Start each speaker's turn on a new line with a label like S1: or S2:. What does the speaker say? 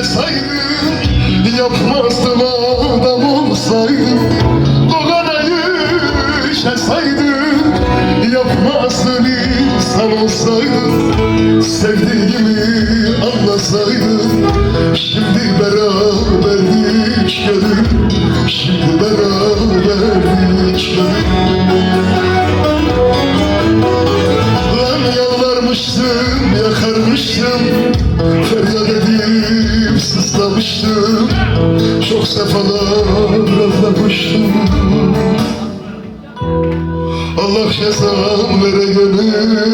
S1: yaşasaydım Yapmazdım adam olsaydım Doğanayı yaşasaydım Yapmazdım insan olsaydım Sevdiğimi Çok sefalar raflamıştım Allah cezam vere gönül